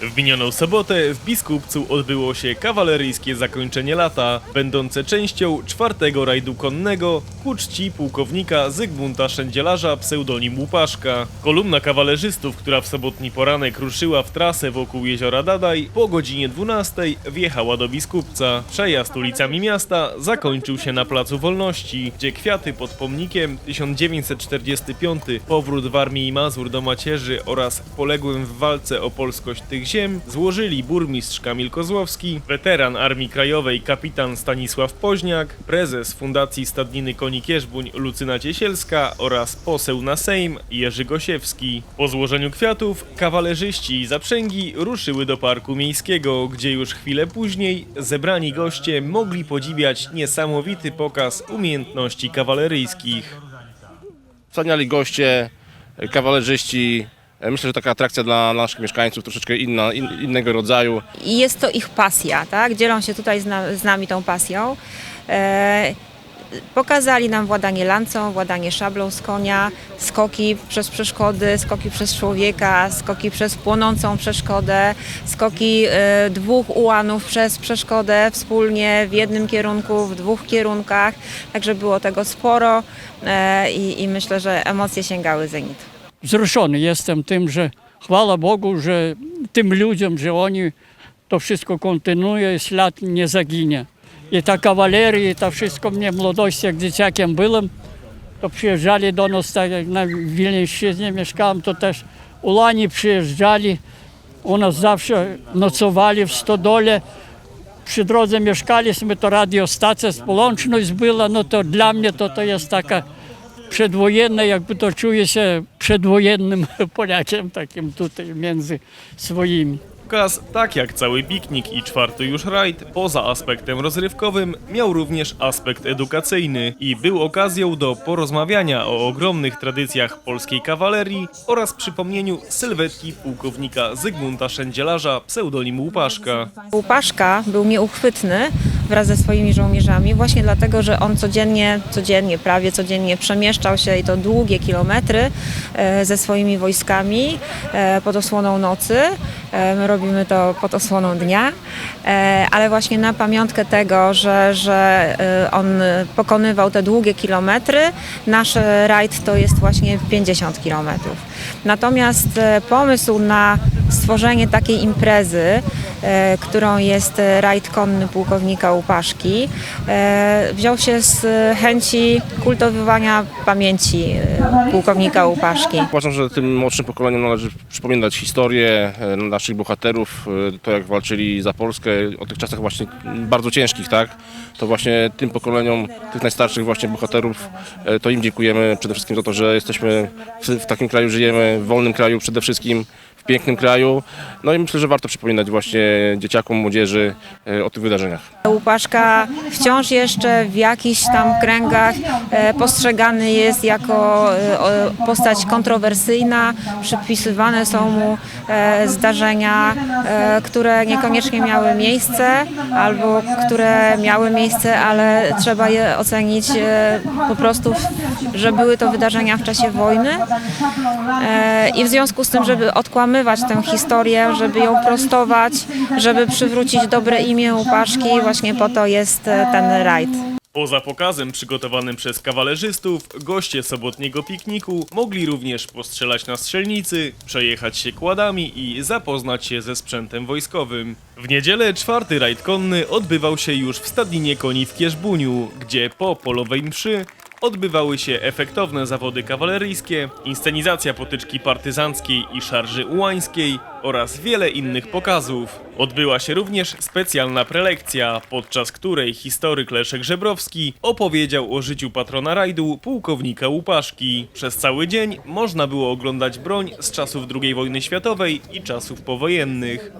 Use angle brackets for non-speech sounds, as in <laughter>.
W minioną sobotę w Biskupcu odbyło się kawaleryjskie zakończenie lata, będące częścią czwartego rajdu konnego ku czci pułkownika Zygmunta Szędzielarza pseudonim Łupaszka. Kolumna kawalerzystów, która w sobotni poranek ruszyła w trasę wokół jeziora Dadaj, po godzinie 12 wjechała do Biskupca. Przejazd ulicami miasta zakończył się na Placu Wolności, gdzie kwiaty pod pomnikiem 1945 powrót w Armii Mazur do macierzy oraz poległym w walce o polskość tych złożyli burmistrz Kamil Kozłowski, weteran Armii Krajowej kapitan Stanisław Poźniak, prezes Fundacji Stadniny Koni Kierzbuń Lucyna Ciesielska oraz poseł na Sejm Jerzy Gosiewski. Po złożeniu kwiatów kawalerzyści i zaprzęgi ruszyły do Parku Miejskiego, gdzie już chwilę później zebrani goście mogli podziwiać niesamowity pokaz umiejętności kawaleryjskich. Wspaniali goście, kawalerzyści. E, Myślę, że taka atrakcja dla naszych mieszkańców troszeczkę inna, in, innego rodzaju. I jest to ich pasja, tak? Dzielą się tutaj z, na, z nami tą pasją. E, pokazali nam władanie lancą, władanie szablą z konia, skoki przez przeszkody, skoki przez człowieka, skoki przez płonącą przeszkodę, skoki e, dwóch ułanów przez przeszkodę wspólnie w jednym kierunku, w dwóch kierunkach. Także było tego sporo e, i, i myślę, że emocje sięgały zenitu. Wzruszony jestem tym, że chwała Bogu, że tym ludziom, że oni to wszystko kontynuują, ślad nie zaginie. I ta kawaleria, i to wszystko mnie w młodości, jak dzieciakiem byłem, to przyjeżdżali do nas, tak jak na Wilnieńszczyźnie mieszkałem, to też ulani przyjeżdżali, u nas zawsze nocowali w stodole, przy drodze mieszkaliśmy, to radiostacja Spolączność była, no to dla mnie to, to jest taka przedwojenne, jakby to czuję się przedwojennym <laughs> Polakiem takim tutaj między swoimi. Pokaz, tak jak cały piknik i czwarty już rajd, poza aspektem rozrywkowym, miał również aspekt edukacyjny i był okazją do porozmawiania o ogromnych tradycjach polskiej kawalerii oraz przypomnieniu sylwetki pułkownika Zygmunta Szędzielarza, pseudonim Łupaszka. Łupaszka był nieuchwytny wraz ze swoimi żołnierzami właśnie dlatego, że on codziennie, codziennie, prawie codziennie przemieszczał się i to długie kilometry e, ze swoimi wojskami e, pod osłoną nocy. E, My robimy to pod osłoną dnia, ale właśnie na pamiątkę tego, że, że on pokonywał te długie kilometry, nasz rajd to jest właśnie 50 kilometrów. Natomiast pomysł na stworzenie takiej imprezy, którą jest rajd konny pułkownika Łupaszki, e, wziął się z chęci kultywowania pamięci e, pułkownika Łupaszki. Uważam, że tym młodszym pokoleniom należy przypominać historię e, naszych bohaterów, to jak walczyli za Polskę, o tych czasach właśnie bardzo ciężkich, tak? To właśnie tym pokoleniom, tych najstarszych właśnie bohaterów, to im dziękujemy przede wszystkim za to, że jesteśmy w, takim kraju, żyjemy, w wolnym kraju przede wszystkim, pięknym kraju. No i myślę, że warto przypominać właśnie dzieciakom, młodzieży e, o tych wydarzeniach. Łupaszka wciąż jeszcze w jakichś tam kręgach e, postrzegany jest jako e, postać kontrowersyjna. Przypisywane są mu zdarzenia, które niekoniecznie miały miejsce albo które miały miejsce, ale trzeba je ocenić po prostu, że były to wydarzenia w czasie wojny. I w związku z tym, żeby odkłamywać tę historię, żeby ją prostować, żeby przywrócić dobre imię Łupaszki, właśnie po to jest e, ten rajd. Poza pokazem przygotowanym przez kawalerzystów, goście sobotniego pikniku mogli również postrzelać na strzelnicy, przejechać się kładami i zapoznać się ze sprzętem wojskowym. W niedzielę czwarty rajd konny odbywał się już w stadninie koni w Kierzbuniu, gdzie po polowej mszy odbywały się efektowne zawody kawaleryjskie, inscenizacja potyczki partyzanckiej i szarży ułańskiej oraz wiele innych pokazów. Odbyła się również specjalna prelekcja, podczas której historyk Leszek Żebrowski opowiedział o życiu patrona rajdu pułkownika Łupaszki. Przez cały dzień można było oglądać broń z czasów II wojny światowej i czasów powojennych.